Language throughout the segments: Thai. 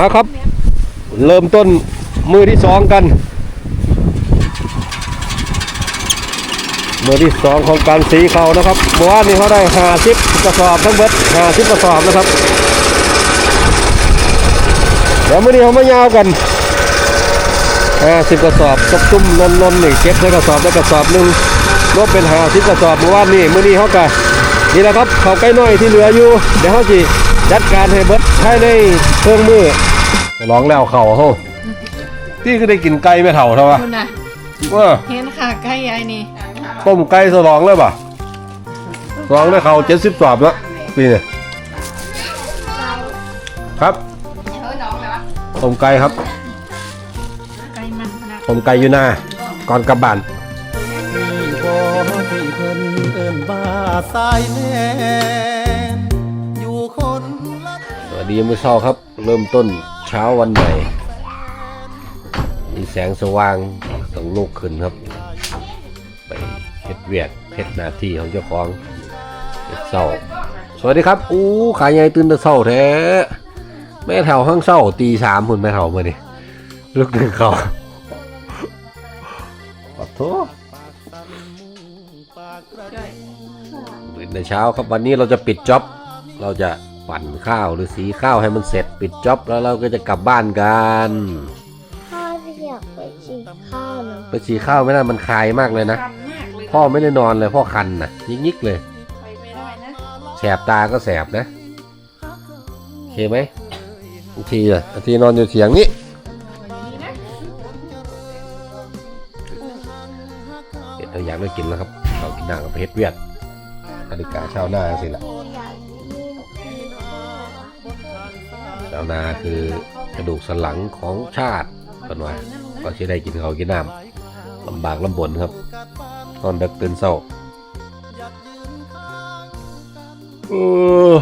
มาครับ เริ่มต้นมือที่สองกัน มือที่สองของการสีเขานะครับเมื่อวานนี้เขาได้ห้าสิบกระสอบทั้งเบิดห้าสิบกระสอบนะครับเดี๋ยวมือนี้เขามายาวกันห้าสิบกระสอบตบตุ้มนนนนนี่เก็บได้กระสอบได้กระสอบหนึ่งรวมเป็นห้าสิบกระสอบเมื่อวานนี้มือนี้เขากันนี่แหละครับเขาใกล้น้อยที่เหลืออยู่ เดี๋ยวเขาจีจัดการให้เบิดภายในเครื่องมือ ร้องแล้วเข่าเขาที่ก็ได้กินไก่ไม่เท่าเท่าไหร่คุณน่ะว่าเห็นค่ะใกล้ยายนี่ต้มไก่สลองเลยป่ะสลองได้เขาเจ็ดสิบสอบแล้วปีนี้ครับต้มไก่ครับใกล้มันขนาดต้มไก่อยู่หน้าก่อนกลับบ้านที่บ่ที่เพิ่นเอิ้นว่าสายแลนอยู่คนละสวัสดีมื้อเช้าครับ เริ่มต้น เช้าวันใหม่มีแสงสว่างต้องลุกขึ้นครับ ไปเฮ็ดเวียกเฮ็ดหน้าที่ของเจ้าของเฮ็ดเศร้าสวัสดีครับอู้ขายใหญ่ตื่นแต่เศร้าแท้แม่แถวห้างเศร้าตีสามพุ่นแม่แถวมาดิลูกหนึ่งเขาขอโทษตื่นแต่เช้าครับวันนี้เราจะปิดจ็อบเราจะ ปั่นข้าวหรือสีข้าวให้มันเสร็จปิดจ็อบแล้วเราก็จะกลับบ้านกันพ่ออยากไปกินข้าวนะไปสีข้าวไม่ได้มันคายมากเลยนะคันมากเลยพ่อไม่ได้นอนเลยพ่อคันนะยิกๆเลยไปไม่ได้นะแสบตาก็แสบนะโอเคไหมบางทีอะบางทีนอนอยู่เสียงนี้วันนี้นะเดี๋ยวเราอยากได้กินแล้วครับ เรากินหนังกับเพชรเวียดนาฬิกาเช้าหน้าสิละอาหน้าคือกระดูกสันหลังของชาติเป็นว่าก็จะได้กินข้าวกินน้ำลำบากลำบนครับนอนดึกตื่นเศร้าเออ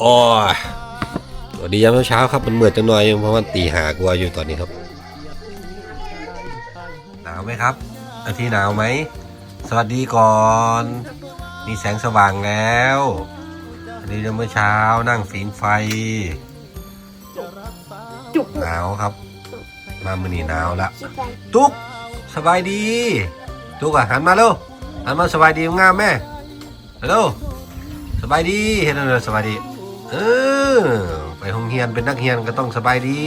โอ้สวัสดียามเช้าครับมันเมื่อจังหน่อยเพราะมันตีหากว่าอยู่ตอนนี้ครับ หนาวไหมครับอาทีหนาวไหม สวัสดีก่อน มีแสงสว่างแล้ว อันนี้เมื่อเช้านั่งฝีนไฟ จุกหนาวครับ มามือนี้หนาวละที่ไปตุ๊กสบายดี ตุ๊กอะหันมาเร็วหันมาสบายดีงามแม่เร็วสบายดีเห็นเลยสบายดีเออไปห้องเรียนเป็นนักเรียนก็ต้องสบายดี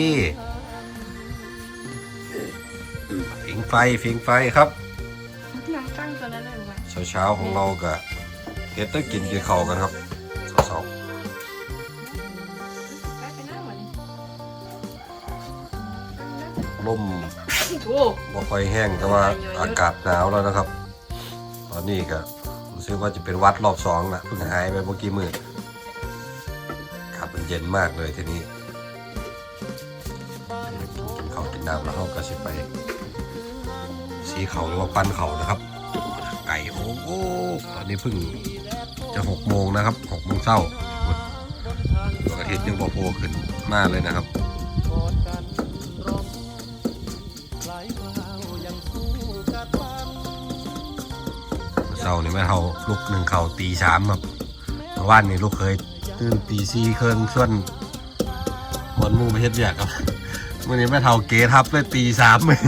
ฟิงไฟฟิงไฟครับนั่งตั้งตัวนั้นเลยว่ะเช้าๆของเราก็เฮ็ดต้องกินกินข้าวกันครับ สาวไปไปนั่งวันนี้ๆลมบ่ค่อยแห้งแต่ว่าอากาศหนาวแล้วนะครับ ตอนนี้ก็รู้สึกว่าจะเป็นวัดรอบสองนะเพิ่งหายไปเมื่อกี้มืดอากาศมันเย็นมากเลยทีนี้กินข้าวกินน้ำแล้วเราก็สิไป สีเขาหรือว่าปั้นเขานะครับไก่โอ้โหตอนนี้เพิ่ง จะหกโมงนะครับหกโมงเช้าดวงอาทิตย์ยังบ่โผล่ขึ้นมากเลยนะครับเช้านี่แม่เท่าลุกหนึ่งเข่าตีสามครับเมื่อวานนี่ลูกเคยตื่นตีสี่เครื่องส่วนบนหมู่ไปเฮ็ดเวียกครับเมื่อนี้แม่เท่าเกทับเลยตีสามเลย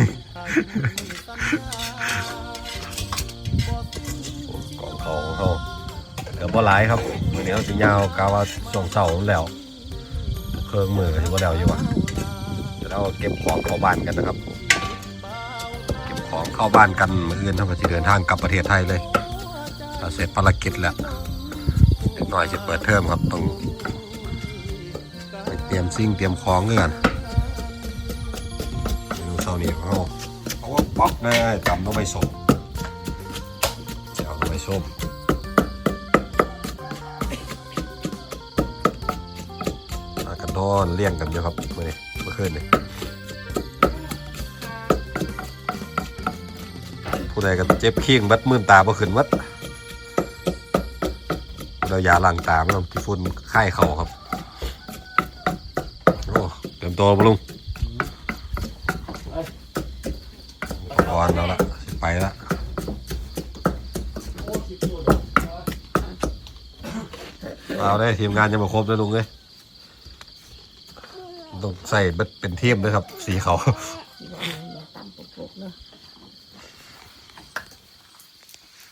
บ่หลายครับวันนี้เขาจะยาวกาว่าช่วงเสาแล้วเครื่องมือก็ถือว่าแล้วอยู่ว่ะเดี๋ยวเราเก็บของเข้าบ้านกันนะครับ เก็บของเข้าบ้านกันเมื่อคืนท่ากับที่เดินทางกลับประเทศไทยเลยถ้าเสร็จภารกิจแล้วเด็กน้อยจะเปิดเทอมครับต้องไปเตรียมซิ่งเตรียมของเงื่อนเมนูเช้านี้ของเราเอาว่าป๊อกแน่จำต้องไปส่งจะเอาไปส้ม มากันดอนเลี่ยงกันเยอะครับเมื่อนี้เมื่อคืนนี้ผู้ใดก็เจ็บเคียงบัดมื่นตาบ่ขึ้นวัดเรายาล้างตาไม่ต้องที่ฝุ่นไข้เข่าครับโอ้เตรียมตัวบลุงอุปกรแล้วละไปละเอาได้ทีมงานจะมาครบแล้วลุงเลย ใส่เบิดเป็นเทียมด้วยครับ สีเขาอย่าตำปุกๆเนาะ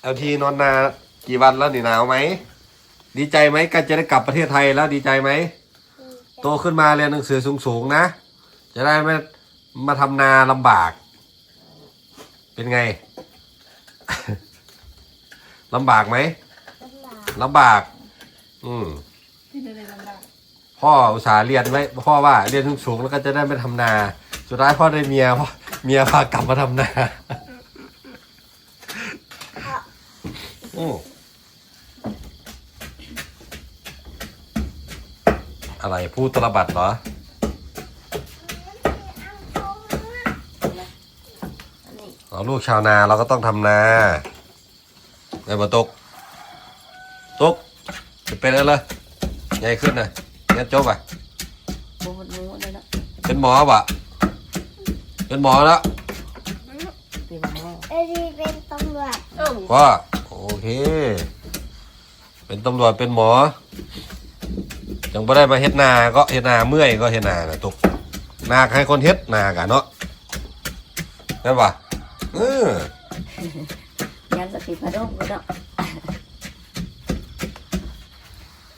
เอาทีนอนนากี่วันแล้วนี่หนาวไหม ดีใจไหมกันจะได้กลับประเทศไทยแล้วดีใจไหม โตขึ้นมาเรียนหนังสือสูงๆนะ จะได้ไม่มาทำนาลำบาก เป็นไงลำบากไหมลำบาก อืมที่เดินลำบาก พ่ออุตส่าห์เรียนไว้พ่อว่าเรียนสูงๆแล้วก็จะได้ไม่ทำนา สุดท้ายพ่อได้เมียพ่อเมียพากลับมาทำนาโอ้อะไรพูดตรบัดเหรอ อันนี้เราลูกชาวนาเราก็ต้องทำนาไงบ่ตุกตุกจะเป็นอะไรใหญ่ขึ้นนะ งั้นจบอะโบดหมูเลยเนาะเป็นหมอปะเป็นหมอแล้วตีว่าหม้อไอ้ที่เป็นตำรวจเออว่าโอเค เป็นตำรวจเป็นหมอยังไม่ได้มาเฮ็ดนาก็เฮ็ดนาเมื่อยก็เฮ็ดนานะตุกนาให้คนเฮ็ดนากะเนาะนั่นปะเออยันสติพะดมเลยเนาะ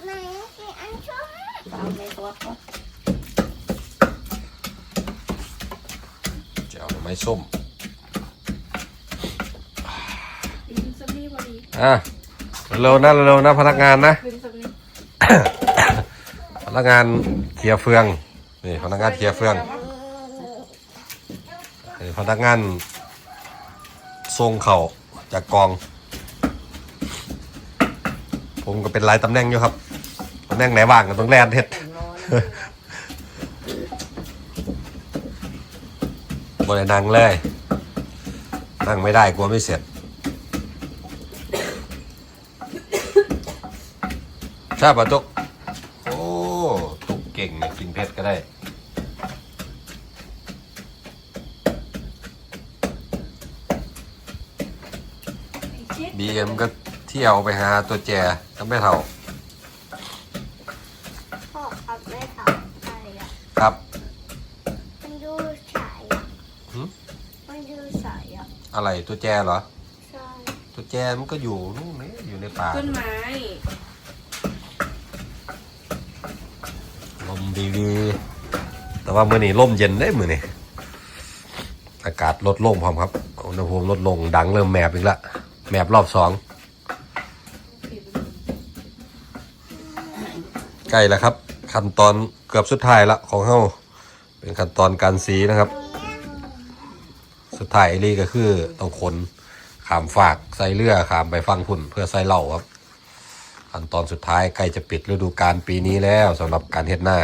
ไหนที่อันช่วย เอาใน ตัวเขาจะเอาหน่อไม้ส้มยืนสักนี่พอดีอะเร็วๆนะเร็วๆนะพนักงานนะยืนสักนี่พนักงานเคลียร์เฟืองนี่พนักงานเคลียร์เฟืองนี่พนักงานทรงเข่าจากกอง ผมก็เป็นหลายตำแหน่งอยู่ครับตำแหน่งไหนว่างก็ต้องแล่นเฮ็ดนอน บนนั่งเลย นั่งไม่ได้กลัวไม่เสร็จใช่ป่ะตุก โอ้ ตุกเก่งเนี่ยกินเพชรก็ได้บีเอ็มก็เที่ยวไปหาตัวแจก็ไม่เท่า พ่อขับไม่ขับใครอะ ครับ มันดูสายอะ หืม มันดูสาย อะอะไรตัวแจเหรอ ใช่ตัวแจมันก็อยู่นู่นนี่อยู่ในป่าต้นไม้ลมดีๆ แต่ว่ามื่อนี้ลมเย็นได้มือนี่อากาศลดลงพร้อมครับอุณหภูมิลดลงดังเริ่มแมบอีกละแมบรอบสองใกล้แล้วครับ ขั้นตอนเกือบสุดท้ายละของเฮาเป็นขั้นตอนการสีนะครับ สุดท้ายนี่ก็คือต้องขนขามฝากใส่เรือขามไปฟังพุ่นเพื่อใส่เหล่าครับขั้นตอนสุดท้ายใกล้จะปิดฤดูกาลปีนี้แล้วสำหรับการเฮ็ดหน้า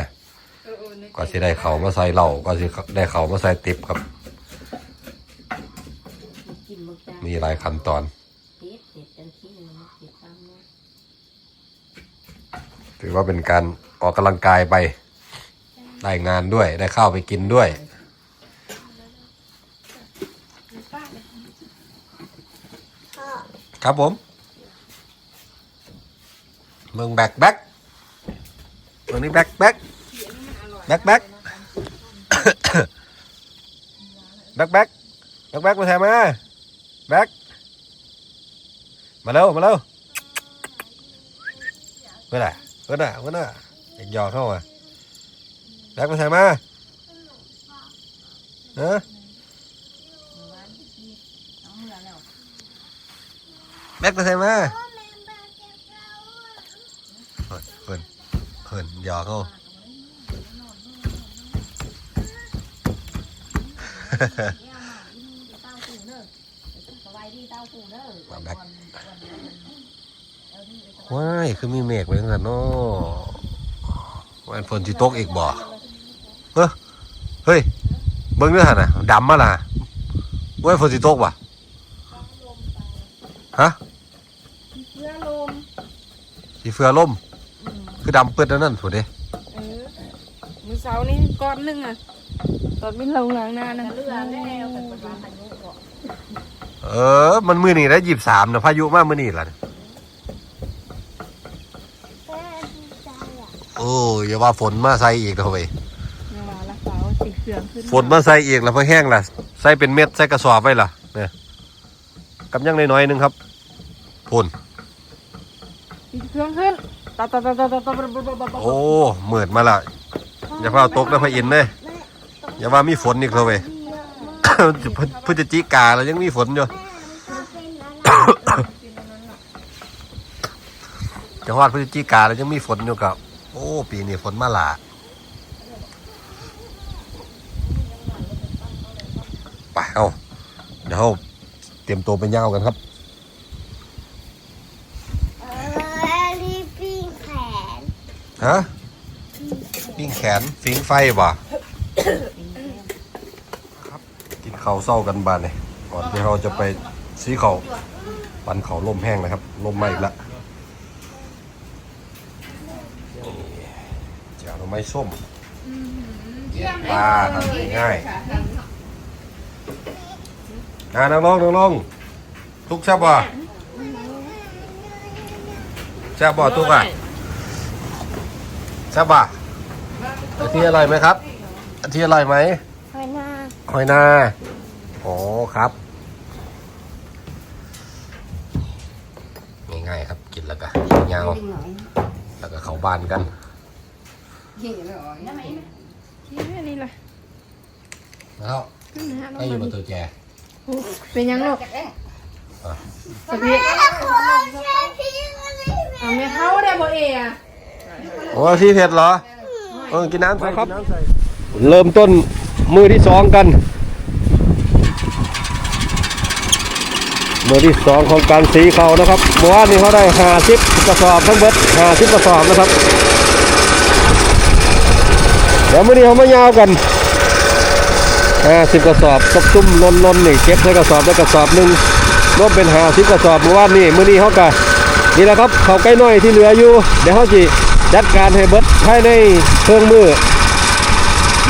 ก็สิได้เขามาใส่เหล่าก็สิได้เขามาใส่ติบครับ มีหลายขั้นตอนถือว่าเป็นการออกกำลังกายไปได้งานด้วยได้ข้าวไปกินด้วย ในป้าเลย พ่อ ครับผมเมืองแบกแบกเมืองนี้แบกแบกแบกแบกแบกแบกแบกแบกมาแทนมาแบกมาเร็วมาเร็วเพื่อนอะเพื่อนอะเพื่อนอะยากหยอกเข้ามาแบกมาแทนมาเออ แบ็กมาแทนมาเพื่อนเพื่อนหยอกเข้ามาแบ็คว้ายคือมีเมฆไว้ข้างหน้าเนาะวันฝนที่ตกอีกบ่เฮ้ยเฮ้ยเบิ้งเนื้อหันน่ะดำมาล่ะว้ายฝนที่ตกว่ะฮะเพื่อลม สีเฟือล่ม คือดำเปิดแล้วนั่นถูกเด้เออมือเสานี่ก้อนหนึงอะ ตอนบินลงหลังหน้านั่นเรือแล้วเป็นประมาณพายุเกาะเออ มันมือนี่ได้หยิบสามนะพายุมากมือนี่ล่ะ แม่ดีใจอะโอ้อย่าว่าฝนมาใส่อีกเถอะเว้ยยังว่าเสาสีเครื่องขึ้นฝนมาใส่อีกแล้วพอแห้งล่ะ ใส่เป็นเม็ดใส่กระสอบไว้ล่ะเนี่ยกำยังน้อยๆหนึงครับพ่นสี เครื่อขึ้นโอ้เหมือดมาละอย่าพาตกนะพระอินเลยอย่าว่ามีฝนนี่เขาเว้ยพฤศจิกาแล้วยังมีฝนอยู่จะฮอดพฤศจิกาแล้วยังมีฝนอยู่ครับโอ้ปีนี้ฝนมาละไปเอาเดี๋ยวเตรียมตัวไปย่าวกันครับ ฮะปิ้งแขนฟิงไฟบ่ครับกินข้าวเศร้ากันบานเลยก่อนที่เราจะไปซีเขาวปันเขาวล่มแห้งนะครับล่มไหม้อีกล้วนี่เจียวหน่อไม้ส้มปลาทำง่ายๆอ่านั่งลงนั่งลงทุกแซบบ่แซบบ่ทุกอะ แซ่บป่ะอาที่อร่อยไหมครับอาที่อร่อยไหมพอยนาหอยนาโอ้ครับง่ายๆครับกินแล้วก็เงาหน่อแล้วก็เข้าบ้านกันที่นี่เลยแล้วขึ้นนะฮะให้อยู่บนตัวแจเป็นยังลูกสพีคนแค่พี่ก็เลยเอาไม่เข้าได้บ่เอะ โอ้พี่เผ็ดเหรอเออกินน้ำใส่ครับ เริ่มต้นมือที่สองกัน มือที่สองของการสีเขานะครับเมื่อวานนี้เขาได้หาสิบกระสอบทั้งเบิดหาสิบกระสอบนะครับ เดี๋ยวมื้อนี้เขามายาวกันห้าสิบกระสอบตบตุ้มลนลนๆนี่เก็บใส่กระสอบได้กระสอบหนึ่งรวมเป็นหาสิบกระสอบเมื่อวานนี้มื้อนี้เขากะนี่แหละครับเขาใกล้น้อยที่เหลืออยู่เดี๋ยวเขาจี จัดการให้เบิดภายในเครื่องมือ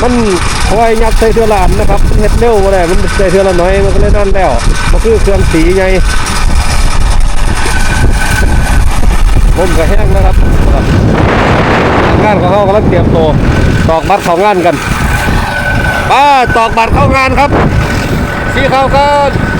มันคอยยัดใส่เทือละอันนะครับมันเฮ็ดเร็วบ่ได้มันใส่เทือละน้อยมันก็เลยนั่นแล้วมันคือเครื่องสีไงลมก็แห้งนะครับงานของเขากำลังเตรียมตัวตอกบัตรเข้างานกันป้าตอกบัตรเข้างานครับสีเข้ากัน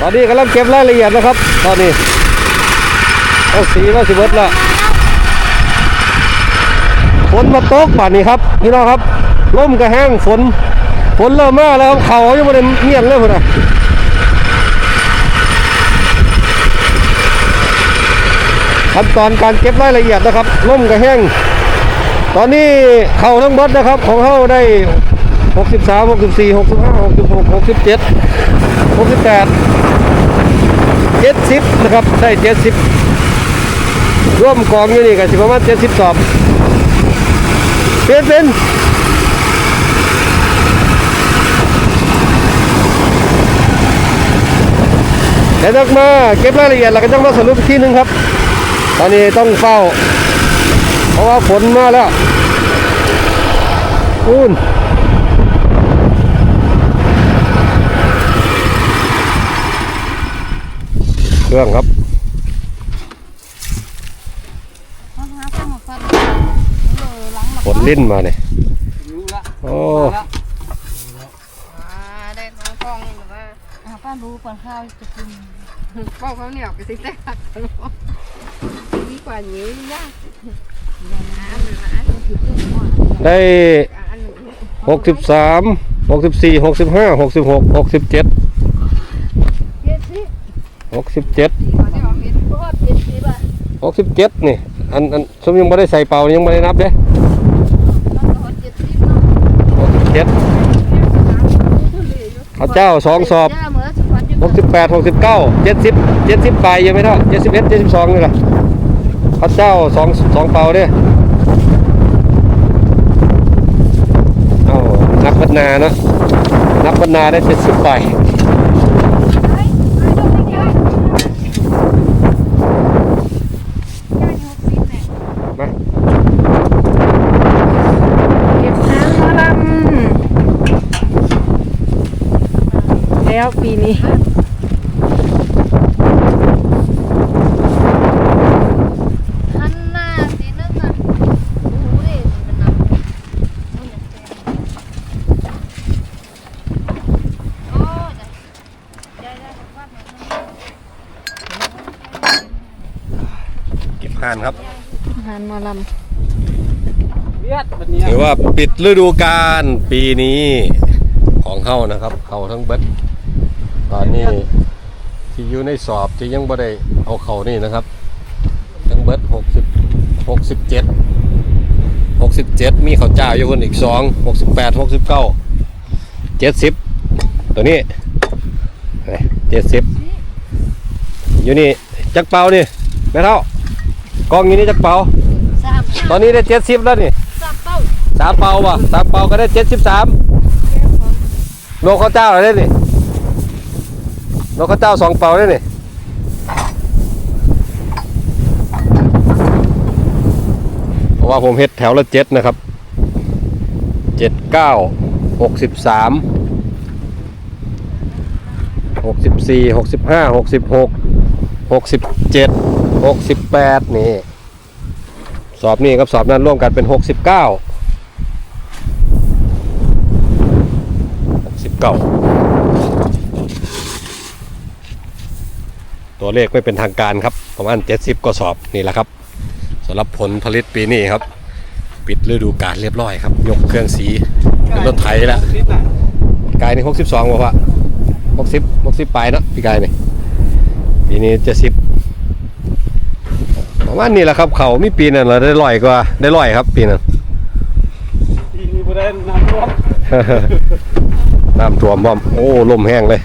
ตอนนี้กำลังเก็บรายละเอียดนะครับ ตอนนี้เอาสีมาสิเบิดละฝนมาตกป่านนี้ครับพี่น้องครับลมก็แห้งฝนฝนเริ่มมาแล้วครับเขายังไม่ได้เงียบเลยพุ่นนะขั้นตอนการเก็บรายละเอียดนะครับลมก็แห้ง ตอนนี้เขาทั้งหมดนะครับ ของเขาได้ 63 64 65 66 67 68 70นะครับได้70ร่วมกองอยู่นี่กันสิประมาณ70สอบเปลี่ยนเป็นเดี๋ยวต้องมาเก็บรายละเอียดแล้วก็ต้องมาสรุปอีกทีหนึ่งครับ ตอนนี้ต้องเฝ้า เพราะว่าฝนมาแล้วอุ่น เครื่องครับเอาหาฟังมาฟังเออหลังมาฝนลิ้นมาเนี่ยรู้ละโอ้อ่าได้น้องฟองหรือว่าอ่าป้ารู้ก่อนข้าวจะกินฟองเขาเหนียวไปสิแท้ดีกว่านี้ยากอันหนึ่งอันหนึ่งได้อันหนึ่งหกสิบสามหกสิบสี่หกสิบห้าหกสิบหกหกสิบเจ็ดเจ็ดสิบ หกสิบเจ็ดขอได้ออกเม็ดเพราะว่าเจ็ดสิบอะหกสิบเจ็ดนี่ อันอันสมยังไม่ได้ใส่เป่ายังไม่ได้นับเด้มันก็เจ็ดสิบเนาะหกสิบเจ็ดข้าวเจ้าสองสอบย่าเหมือนสุพรรณอยู่หกสิบแปดหกสิบเก้าเจ็ดสิบเจ็ดสิบใบยังไม่เท่าเจ็ดสิบเอ็ดเจ็ดสิบสองนี่แหละข้าวเจ้าสองสองเป่าเด้เอ้านับพัฒนาเนาะนับพัฒนาได้เจ็ดสิบใบมา เก็บน้ำมาลำ แล้วปีนี้หันหน้าสีนึงอะดูดิมันนำมันอยากเป็นโอ้ยได้ได้ได้ว่ามันเก็บห่านครับหันมาลเลียดแบบนี้ถือว่าปิดฤดูกาลปีนี้ของเขานะครับ เขาทั้งเบิด ตอนนี้ที่อยู่ในสอบที่ยังบ่ได้เอาเขานี่นะครับทั้งเบิดหกสิบหกสิบเจ็ดหกสิบเจ็ดมีข้าวเจ้าอยู่คนอีกสองหกสิบแปดหกสิบเก้าเจ็ดสิบตัวนี้เจ็ดสิบอยู่นี่จักเป่านี่แม่เท่ากองอยู่นี่จักเป่าสามตอนนี้ได้เจ็ดสิบแล้วนี่สามเป้าสามเปาป่ะสามเปาก็ได้เจ็ดสิบสามโลข้าวเจ้าอะไรนี่ โลข้าวเจ้าสองเป่าได้นี่เพราะว่าผมเฮ็ดแถวละเจ็ดนะครับเจ็ดเก้าหกสิบสามหกสิบสี่หกสิบห้าหกสิบหกหกสิบเจ็ดหกสิบแปดนี่สอบนี้กับสอบนั้นร่วมกันเป็น69 69 ตัวเลขไม่เป็นทางการครับ ประมาณ 70ก็สอบนี่แหละครับสำหรับผลผลิตปีนี้ครับ ปิดฤดูกาลเรียบร้อยครับ ยกเครื่องสีเป็นรถไถแล้วกายนี่62บอกว่า60 60ปลายเนาะพี่กายนี่ปีนี้70ประมาณนี้แหละครับ เขามีปีนั้นเราได้ลอยกว่าได้ลอยครับ ปีนั้นปีนี้บ่ได้น้ำท่วมน้ำท่วมบ่อมโอ้ลมแห้งเลย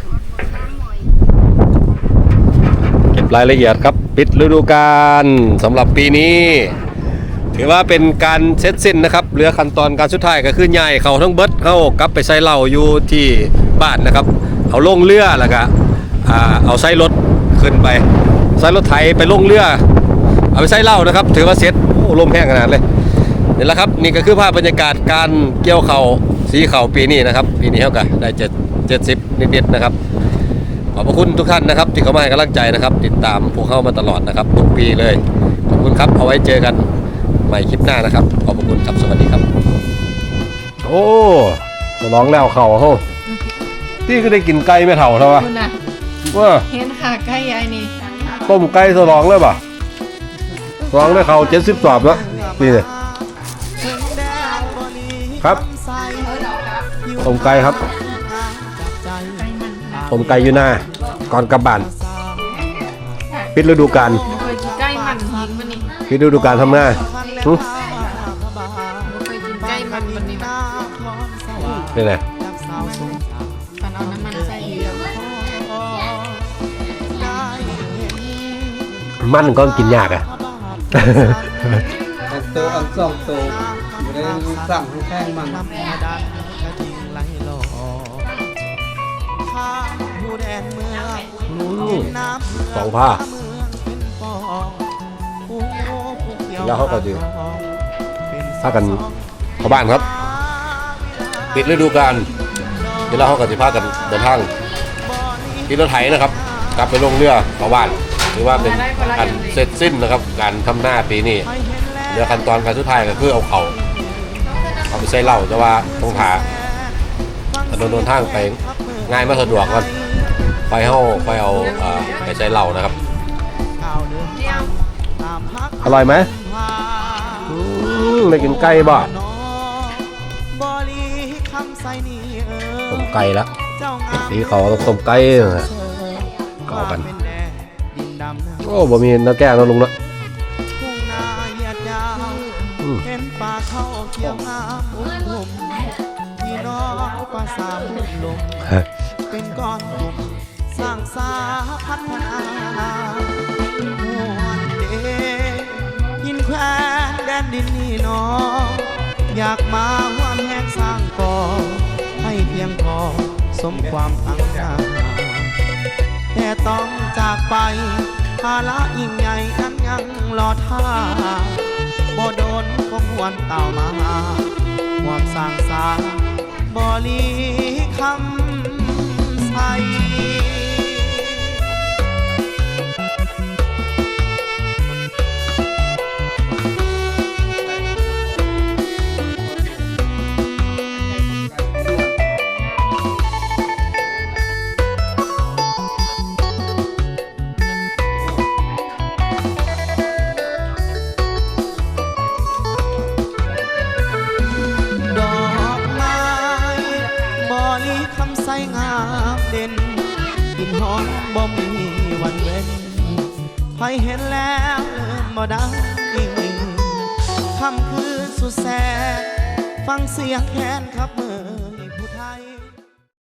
เก็บ รายละเอียดครับ ปิดฤดูกาลสำหรับปีนี้ ถือว่าเป็นการเสร็จสิ้นนะครับเหลือขั้นตอนการสุดท้ายก็คือใหญ่เขาทั้งเบิดเข้ากลับไปใส่เหล้าอยู่ที่บ้านนะครับ เอาลงเรือแล้วก็เอาใส่รถขึ้นไปใส่รถไถไปลงเรือ เอาไปใส่เหล้านะครับ ถือว่าเสร็จโอ้ลมแห้งขนาดเลยนี่แหละครับนี่ก็คือภาพบรรยากาศการเกี่ยวเขาสีเขาปีนี้นะครับ ปีนี้เท่ากับได้เจ็ดเจ็ดสิบนิดๆนะครับ ขอบพระคุณทุกท่านนะครับ ที่เข้ามาให้กำลังใจนะครับ ติดตามพวกเข้ามาตลอดนะครับทุกปีเลย ขอบคุณครับ เอาไว้เจอกันใหม่คลิปหน้านะครับ ขอบพระคุณครับสวัสดีครับ โอ้มาร้องแล้วเข่าเขาที่ก็ได้กินไก่ไม่เท่าเท่าำวะคุณน่ะว่าเห็นค่ะใกล้ยายนี่ต้มไก่สลองเลยป่ะสลองได้เขาเจ็ดสิบสอบแล้วนี่เนี่ยครับต้มไก่ครับ ต้มไก่อยู่หน้าก่อนกลับบ้านปิดฤดูกาลเคยกินใกล้มันหินมันนี่ปิดฤดูกาลทำหน้าหึเคยกินใกล้มันมันนี่นี่แหละปันเอาน้ำมันใส่เยอะมันก็กินยากอะ อันโตอันสองโตอยู่ในสั่งแข้งมัน แดนเมืองผ้าแล้วเขาก็จะพากันเข้าบ้านครับ ปิดฤดูกาลเดี๋ยวเราเขาก็จะพากันเดินทางที่รถไถนะครับ กลับไปลงเรือเข้าบ้านหรือว่าเป็นการเสร็จสิ้นนะครับ การทำหน้าปีนี้เหลือขั้นตอนการสุดท้ายก็คือเอาเขาเอาไปใส่เหล้าแต่ว่าต้องผ่าถนนเดินทางไปง่ายม่สะดวกก่อน ไปเข้าไปเอาเอ่อไปใส่เหล้านะครับอร่อยไหมอืมได้กินไก่บ่ต้มไก่ละสีเขาต้องต้มไก่นะเข้ากันโอ้บ่มีน้าแก้วเนาะลุงเนาะอืมเห็นป่าเขาเขียวงามอุ้มลุ่มพี่น้องภาษาลุ่มลม ดินนี่หนอง อยากมาห่วมแหงสร้างก่อให้เพียงพอสมความตั้งใจแต่ต้องจากไปภาระยิ่งใหญ่อันยังรอท่าบ่โดนคงหวนเต่ามาความสร้างสาบ่ลีคำใส ใครเห็นแล้วลืมบ่ได้คำคืนสุดแสนฟังเสียงแค้นครับเมื่อ